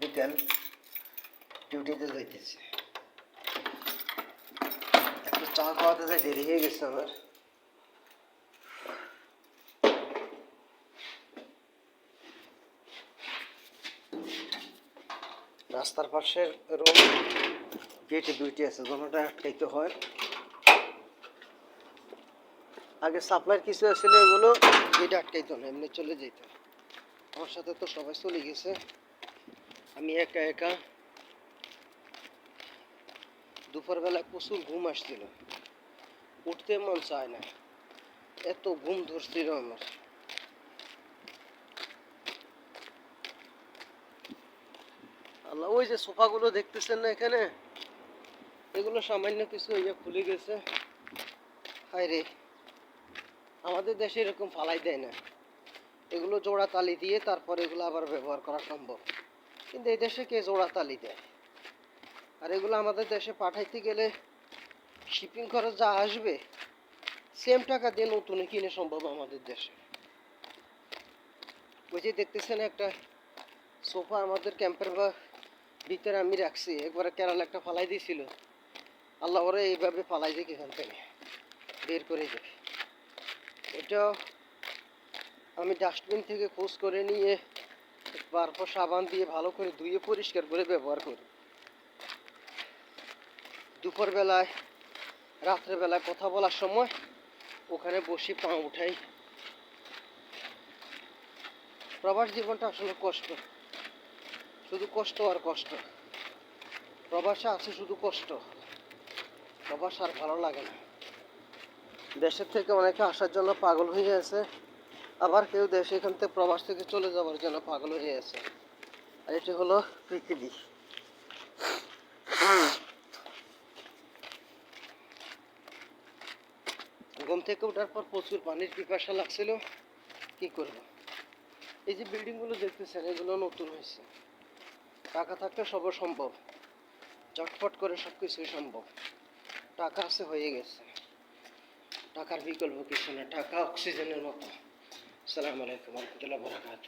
বিকেল ডিউটিতে যাইতেছি। একটু চা খাওয়াতে যাই দেরি হয়ে গেছে আমার। রাস্তার পাশের রুম গেটে দুইটি আছে দোনোটা আটকাইতে হয়। আগে সাপ্লাইয়ের কিছু আসলে এগুলো গেটে আটকাইতো না এমনি চলে যেত আমার সাথে তো সবাই চলে গেছে। আমি একা একা দুপুরবেলা প্রচুর ঘুম আসছিল। উঠতে মন চায় না। এত ঘুম ধরছিল আমার। আল্লাহ, ওই যে সোফাগুলো দেখতেছেন না এখানে? এগুলো সামান্য কিছু ইয়ে খুলে গেছে। হায় রে। আমাদের দেশে এরকম ফালাই দেয় না। এগুলো জোড়া তালি দিয়ে তারপর এগুলো আবার ব্যবহার করা সম্ভব। কিন্তু এই দেশে কে জোড়া তালি দেয়? আর এগুলো আমাদের দেশে পাঠাইতে গেলে শিপিং খরচ যা আসবে সেম টাকা দিয়ে নতুন কিনে সম্ভব আমাদের দেশে। ওই যে দেখতেছেন একটা সোফা আমাদের ক্যাম্পের বা ভিতরে আমি রাখছি, একবারে কেরালা একটা ফালাই দিয়েছিল। আল্লাহ ওরা এইভাবে ফালাই দিক এখান থেকে, বের করে দেয়। এটা আমি ডাস্টবিন থেকে খোঁজ করে নিয়ে তারপর সাবান দিয়ে ভালো করে ধুয়ে পরিষ্কার করে ব্যবহার করি। দুপুরবেলায়, রাত্রেবেলায় কথা বলার সময় ওখানে বসে পা উঠাই। প্রবাস জীবনটা আসলে কষ্ট। শুধু কষ্ট আর কষ্ট। প্রবাসে আছে শুধু কষ্ট। প্রবাস আর ভালো লাগে না। দেশের থেকে অনেকে আসার জন্য পাগল হয়ে আছে আবার কেউ দেশে এখান থেকে প্রবাস থেকে চলে যাওয়ার জন্য পাগল হয়ে আছে আর এটি হলো পৃথিবী। ঘুম থেকে ওঠার পর প্রচুর পানির পিপাসা লাগছিল। কি করব? এই যে বিল্ডিংগুলো দেখতেছেন, এগুলো নতুন হয়েছে। টাকা থাকলে সব সম্ভব। চটপট করে সব কিছুই সম্ভব। টাকা আছে, হয়ে গেছে। টাকার বিকল্প কিছু না টাকা অক্সিজেনের মতো। আসসালামু আলাইকুম রহমতুল্লাহ বরাকাত